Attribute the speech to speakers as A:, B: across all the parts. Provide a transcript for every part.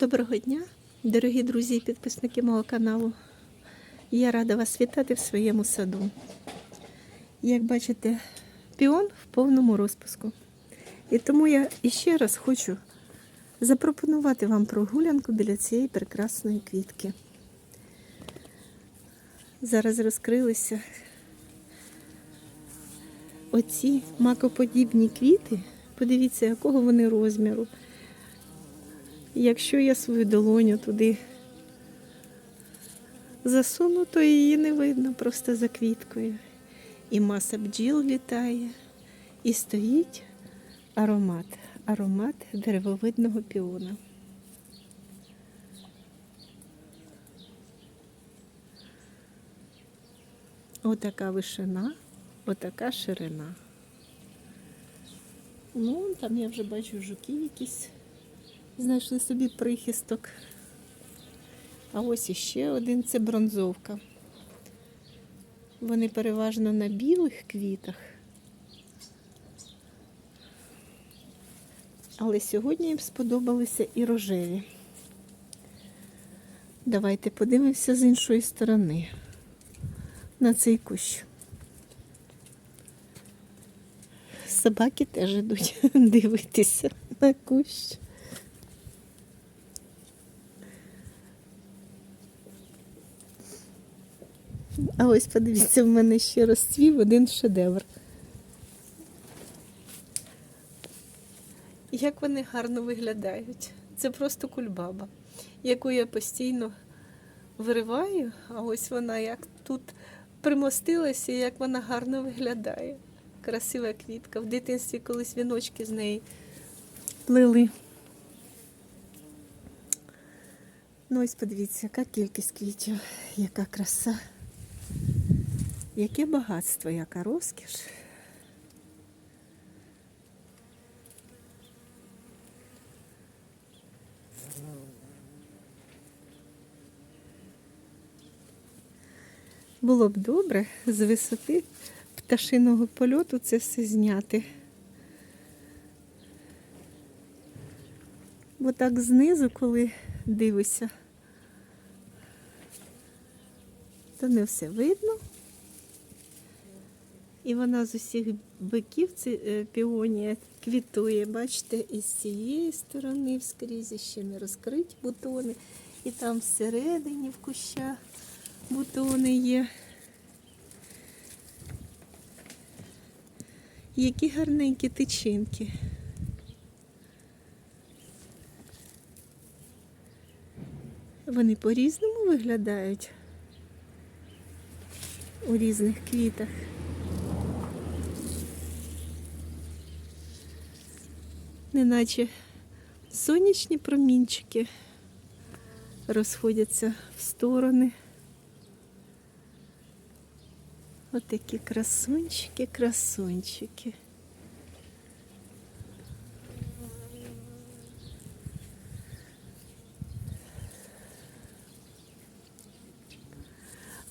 A: Доброго дня, дорогі друзі і підписники мого каналу. Я рада вас вітати в своєму саду. Як бачите, піон в повному розпуску. І тому я іще раз хочу запропонувати вам прогулянку біля цієї прекрасної квітки. Зараз розкрилися оці макоподібні квіти. Подивіться, якого вони розміру. Якщо я свою долоню туди засуну, то її не видно просто за квіткою. І маса бджіл літає, і стоїть аромат, аромат деревовидного піона. Отака вишина, отака ширина. Ну, там я вже бачу жуки якісь знайшли собі прихисток. А ось іще один це бронзовка. Вони переважно на білих квітах. Але сьогодні їм сподобалися і рожеві. Давайте подивимося з іншої сторони на цей кущ. Собаки теж йдуть дивитися на кущ. А ось подивіться, в мене ще розцвів один шедевр. Як вони гарно виглядають. Це просто кульбаба, яку я постійно вириваю, а ось вона як тут примостилася, як вона гарно виглядає. Красива квітка. В дитинстві колись віночки з неї плели. Ну ось подивіться, яка кількість квітів, яка краса. Яке багатство, яка розкіш. Було б добре з висоти пташиного польоту це все зняти. Бо так знизу, коли дивишся, то не все видно. І вона з усіх биків ці е, піонія квітує. Бачите, і з цієї сторони вскрізь ще не розкриті бутони. І там всередині в кущах бутони є. Які гарненькі тичинки. Вони по-різному виглядають у різних квітах. Неначе сонячні промінчики розходяться в сторони. Отакі красунчики, красунчики.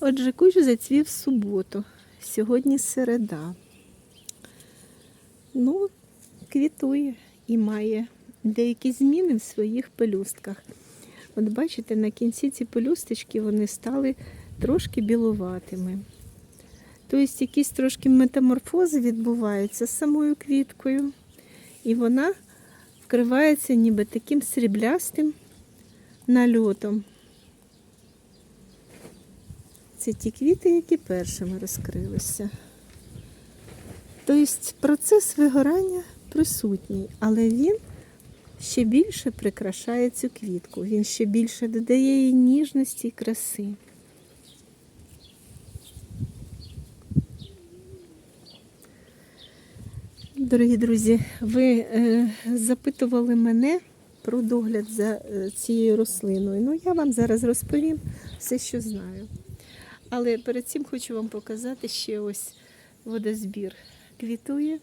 A: Отже, кущ зацвів в суботу. Сьогодні середа. Ну, квітує і має деякі зміни в своїх пелюстках. От бачите, на кінці ці пелюсточки вони стали трошки білуватими. Тобто якісь трошки метаморфози відбуваються з самою квіткою. І вона вкривається ніби таким сріблястим нальотом. Це ті квіти, які першими розкрилися. Тобто процес вигорання присутній, але він ще більше прикрашає цю квітку, він ще більше додає їй ніжності і краси. Дорогі друзі, ви е, запитували мене про догляд за е, цією рослиною. Ну, я вам зараз розповім все, що знаю. Але перед цим хочу вам показати ще ось водозбір квітує.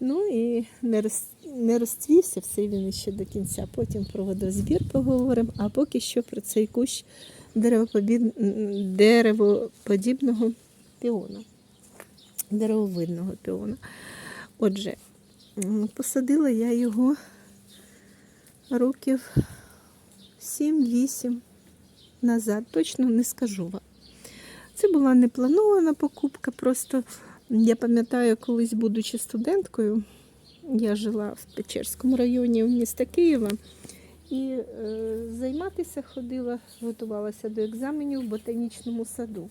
A: Ну і не, роз, не розцвівся все він ще до кінця. Потім про водозбір поговоримо, а поки що про цей кущ деревопобід... деревоподібного піону, деревовидного піону. Отже, посадила я його років 7-8 назад. Точно не скажу вам. Це була не планована покупка, просто я пам'ятаю, колись, будучи студенткою, я жила в Печерському районі міста Києва і е, займатися ходила, готувалася до екзаменів в ботанічному саду.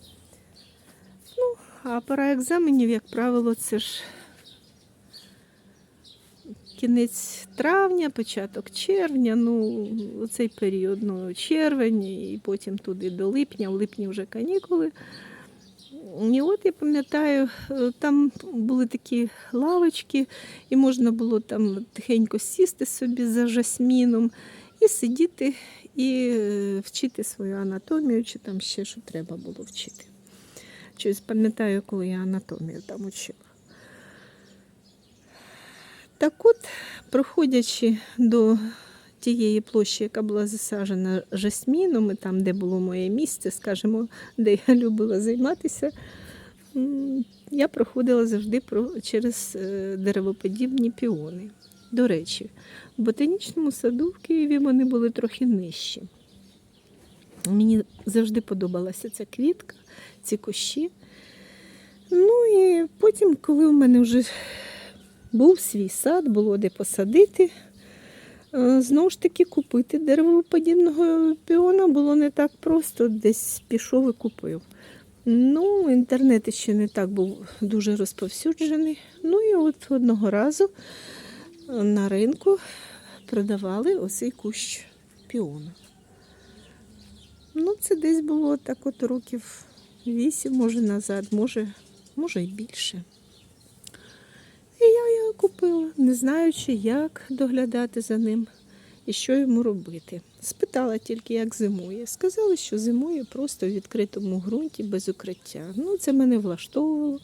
A: Ну, а пора екзаменів, як правило, це ж кінець травня, початок червня, ну, цей період, ну, червень, і потім туди до липня, в липні вже канікули. І от я пам'ятаю, е, там були такі лавочки, і можна було там тихенько сісти собі за жасміном і сидіти і е, вчити свою анатомію, чи там ще що треба було вчити. Щось пам'ятаю, коли я анатомію там учила. Так от, проходячи до тієї площі, яка була засаджена жасміном, і там, де було моє місце, скажімо, де я любила займатися, я проходила завжди через е, деревоподібні піони. До речі, в ботанічному саду в Києві вони були трохи нижчі. Мені завжди подобалася ця квітка, ці кущі. Ну і потім, коли в мене вже був свій сад, було де посадити, е, знову ж таки купити деревоподібного піона було не так просто, десь пішов і купив. Ну, інтернет ще не так був дуже розповсюджений. Ну і от одного разу е, на ринку продавали оцей кущ піону. Ну, це десь було так от років вісім, може назад, може, може і більше. І я його купила, не знаючи, як доглядати за ним і що йому робити. Спитала тільки, як зимує. Сказали, що зимує просто в відкритому ґрунті без укриття. Ну, це мене влаштовувало.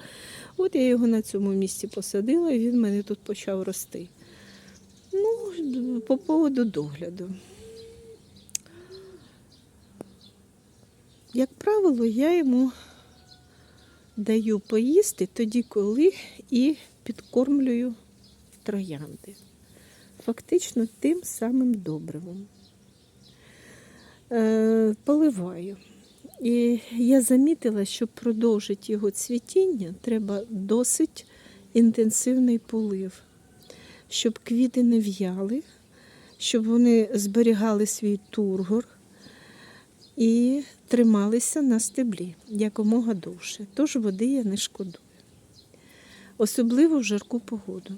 A: От я його на цьому місці посадила, і він мене тут почав рости. Ну, по поводу догляду. Як правило, я йому даю поїсти тоді, коли і підкормлюю троянди. Фактично тим самим добривом. Е, поливаю. І я замітила, що продовжити його цвітіння треба досить інтенсивний полив, щоб квіти не в'яли, щоб вони зберігали свій тургор і трималися на стеблі якомога довше. Тож води я не шкодую. Особливо в жарку погоду.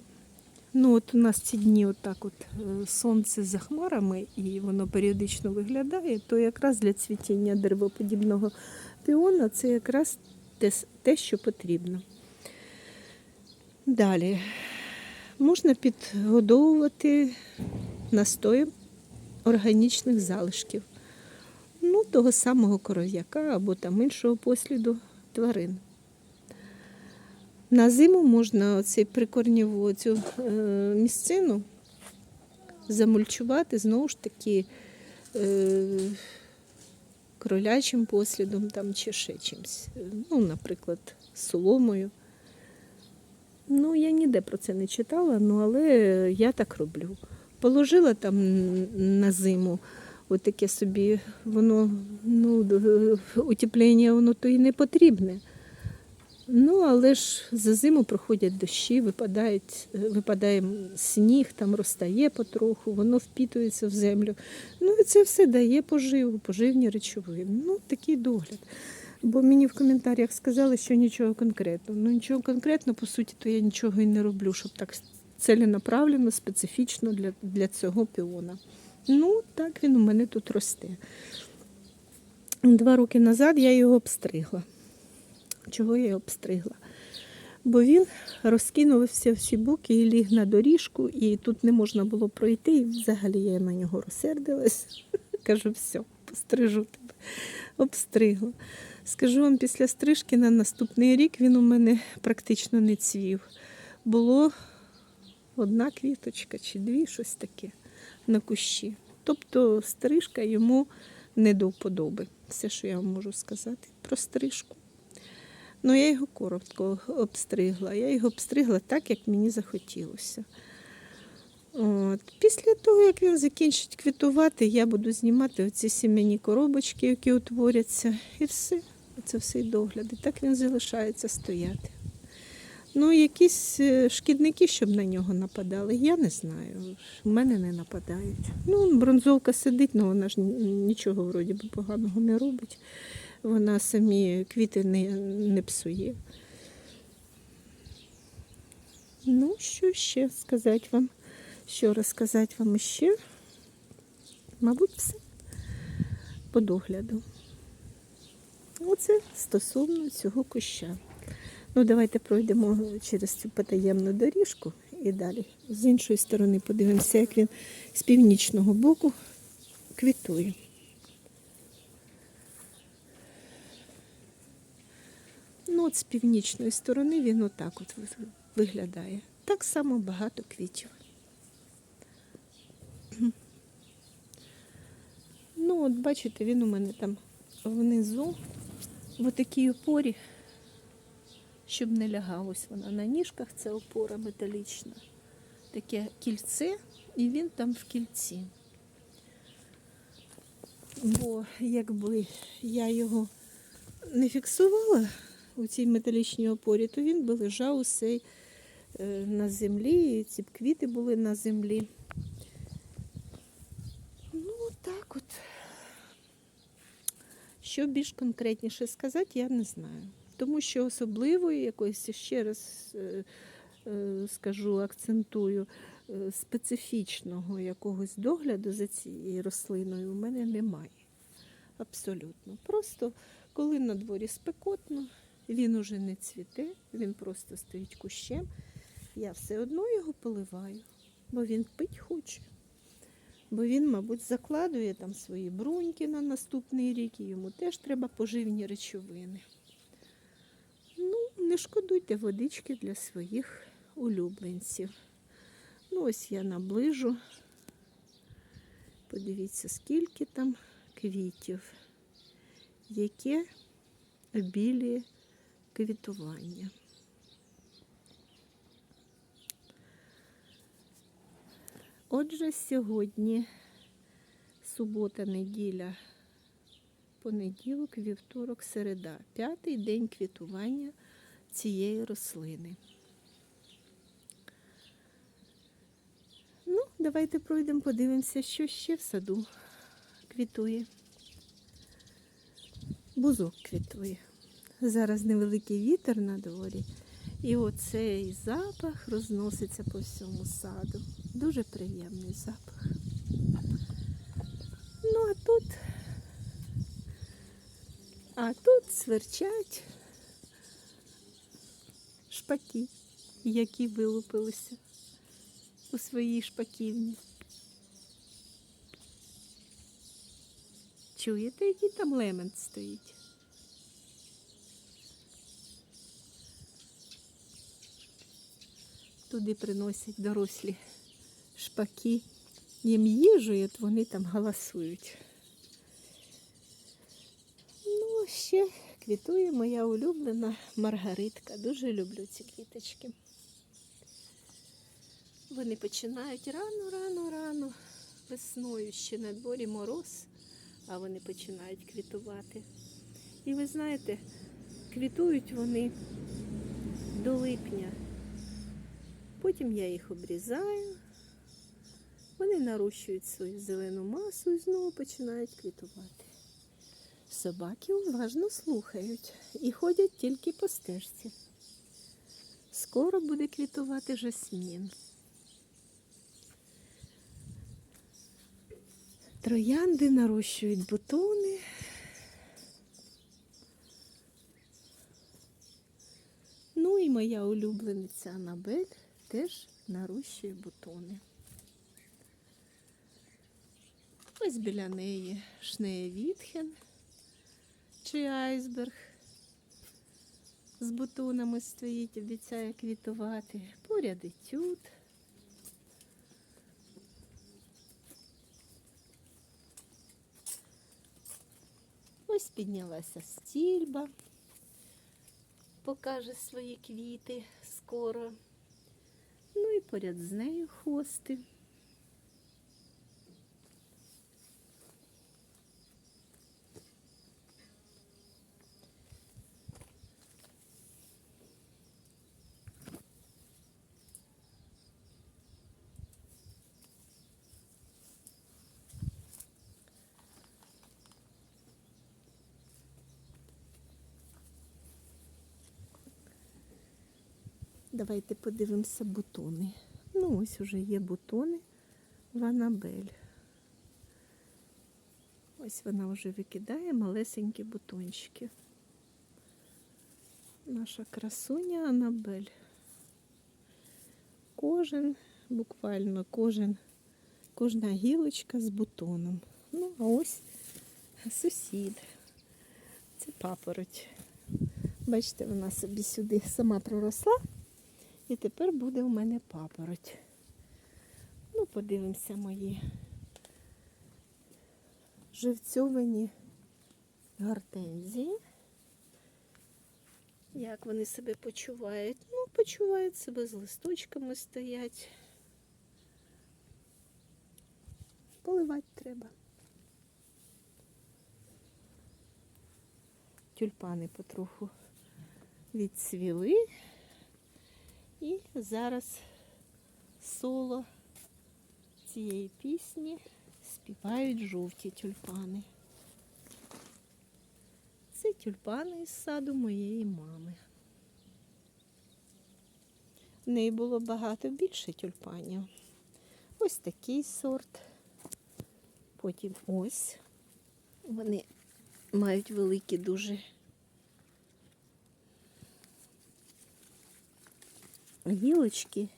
A: Ну, от у нас ці дні отак от е, сонце за хмарами і воно періодично виглядає, то якраз для цвітіння деревоподібного піона це якраз те, те, що потрібно. Далі можна підгодовувати настоєм органічних залишків ну, того самого коров'яка або там іншого посліду тварин. На зиму можна оцей прикорніву цю е, місцину замульчувати знову ж таки е, кролячим послідом там, чи ще чимось. Ну, наприклад, соломою. Ну, я ніде про це не читала, ну, але я так роблю. Положила там на зиму отаке собі, воно, ну, утеплення воно то і не потрібне. Ну, але ж за зиму проходять дощі, випадають, випадає сніг, там розтає потроху, воно впітується в землю. Ну і це все дає поживу, поживні речовини. Ну, такий догляд. Бо мені в коментарях сказали, що нічого конкретного. Ну нічого конкретного, по суті, то я нічого і не роблю, щоб так целенаправлено, специфічно для, для цього піона. Ну, так він у мене тут росте. Два роки назад я його обстригла. Чого я обстригла? Бо він розкинувся всі боки і ліг на доріжку, і тут не можна було пройти. І взагалі я на нього розсердилась. Кажу, все, пострижу тебе. Обстригла. Скажу вам, після стрижки на наступний рік він у мене практично не цвів. Було одна квіточка чи дві, щось таке на кущі. Тобто стрижка йому не до вподоби. Все, що я вам можу сказати про стрижку. Ну, я його коротко обстригла. Я його обстригла так, як мені захотілося. От. Після того, як він закінчить квітувати, я буду знімати оці сімейні коробочки, які утворяться, і все. Це все й догляд. І так він залишається стояти. Ну, якісь е, шкідники, щоб на нього нападали, я не знаю. У мене не нападають. Ну, бронзовка сидить, але вона ж нічого вроді би поганого не робить. Вона самі квіти не, не псує. Ну, що ще сказати вам? Що розказати вам ще? Мабуть, все по догляду. Оце стосовно цього куща. Ну, давайте пройдемо через цю потаємну доріжку і далі. З іншої сторони подивимося, як він з північного боку квітує. Ну, от з північної сторони він отак от виглядає. Так само багато квітів. Ну, от бачите, він у мене там внизу, в такій опорі, щоб не лягав. Ось вона на ніжках, це опора металічна. Таке кільце, і він там в кільці. Бо якби я його не фіксувала у цій металічній опорі, то він би лежав усей е, на землі, і ці б квіти були на землі. Ну, так от. Що більш конкретніше сказати, я не знаю. Тому що особливої якоїсь, ще раз е, е, скажу, акцентую, е, специфічного якогось догляду за цією рослиною у мене немає. Абсолютно. Просто коли на дворі спекотно, він уже не цвіте, він просто стоїть кущем. Я все одно його поливаю, бо він пить хоче. Бо він, мабуть, закладує там свої бруньки на наступний рік, і йому теж треба поживні речовини. Не шкодуйте водички для своїх улюбленців. Ну, ось я наближу. Подивіться, скільки там квітів, яке обілі квітування. Отже, сьогодні субота, неділя, понеділок, вівторок, середа. П'ятий день квітування цієї рослини. Ну, давайте пройдемо, подивимося, що ще в саду квітує. Бузок квітує. Зараз невеликий вітер на дворі. І оцей запах розноситься по всьому саду. Дуже приємний запах. Ну, а тут, а тут сверчать шпаки, які вилупилися у своїй шпаківні. Чуєте, який там лемент стоїть? Туди приносять дорослі шпаки. Їм їжу, і от вони там галасують. Ну, ще квітує моя улюблена маргаритка. Дуже люблю ці квіточки. Вони починають рано, рано, рано. Весною ще на дворі мороз, а вони починають квітувати. І ви знаєте, квітують вони до липня. Потім я їх обрізаю. Вони нарощують свою зелену масу і знову починають квітувати. Собаки уважно слухають і ходять тільки по стежці. Скоро буде квітувати жасмін. Троянди нарощують бутони. Ну і моя улюблениця Анабель теж нарощує бутони. Ось біля неї шнеє Вітхен чи айсберг з бутонами стоїть, обіцяє квітувати. Поряд етюд. Ось піднялася стільба, покаже свої квіти скоро. Ну і поряд з нею хости. Давайте подивимося бутони. Ну, ось уже є бутони в Анабель. Ось вона вже викидає малесенькі бутончики. Наша красуня Анабель. Кожен, буквально кожен, кожна гілочка з бутоном. Ну, а ось сусід. Це папороть. Бачите, вона собі сюди сама проросла. І тепер буде у мене папороть. Ну, подивимося мої живцьовані гортензії. Як вони себе почувають? Ну, почувають себе з листочками стоять. Поливати треба. Тюльпани потроху відцвіли. І зараз соло цієї пісні співають жовті тюльпани. Це тюльпани із саду моєї мами. В неї було багато більше тюльпанів. Ось такий сорт. Потім ось. Вони мають великі дуже гілочки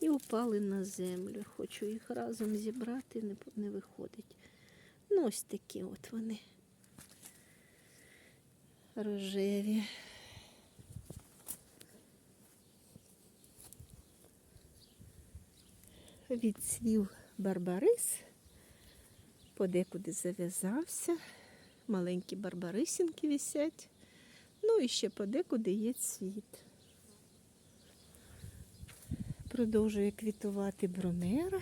A: і упали на землю. Хочу їх разом зібрати, не, не виходить. Ну, ось такі от вони. Рожеві. Відцвів барбарис, подекуди зав'язався, маленькі барбарисінки висять, ну і ще подекуди є цвіт. Продовжує квітувати брунера.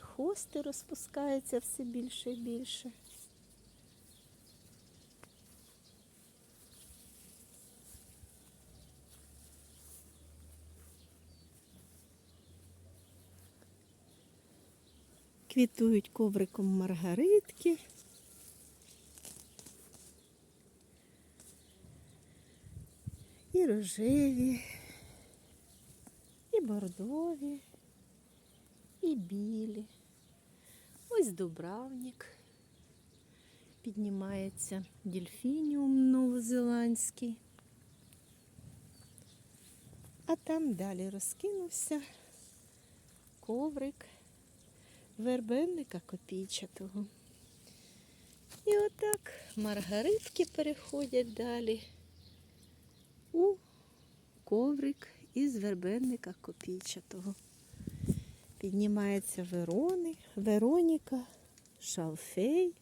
A: Хости розпускаються все більше і більше. Квітують ковриком маргаритки. І рожеві, і бордові, і білі. Ось дубравник. Піднімається дельфініум новозеландський. А там далі розкинувся коврик вербенника копійчатого. І отак маргаритки переходять далі у коврик із вербенника копійчатого. Піднімається Верони, Вероніка, Шалфей.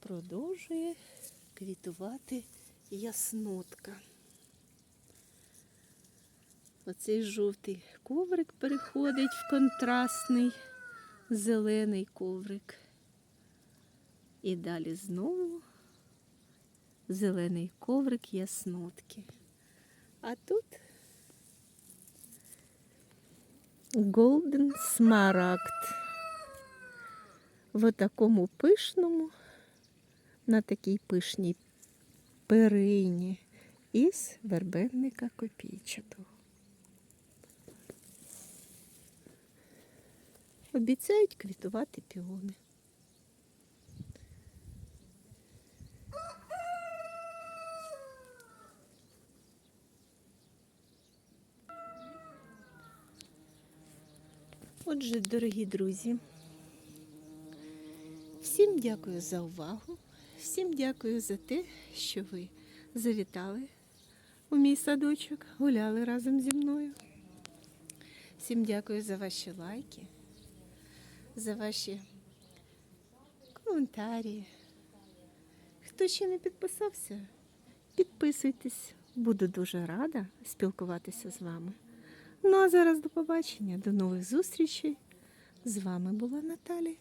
A: Продовжує квітувати яснотка. Оцей жовтий коврик переходить в контрастний зелений коврик. І далі знову зелений коврик яснотки. А тут Golden Smaragd. В такому пишному, на такій пишній перині із вербенника копійчатого. Обіцяють квітувати піони. Отже, дорогі друзі, всім дякую за увагу, всім дякую за те, що ви завітали у мій садочок, гуляли разом зі мною. Всім дякую за ваші лайки, за ваші коментарі. Хто ще не підписався, підписуйтесь. Буду дуже рада спілкуватися з вами. Ну а зараз до побачення, до нових зустрічей. З вами була Наталія.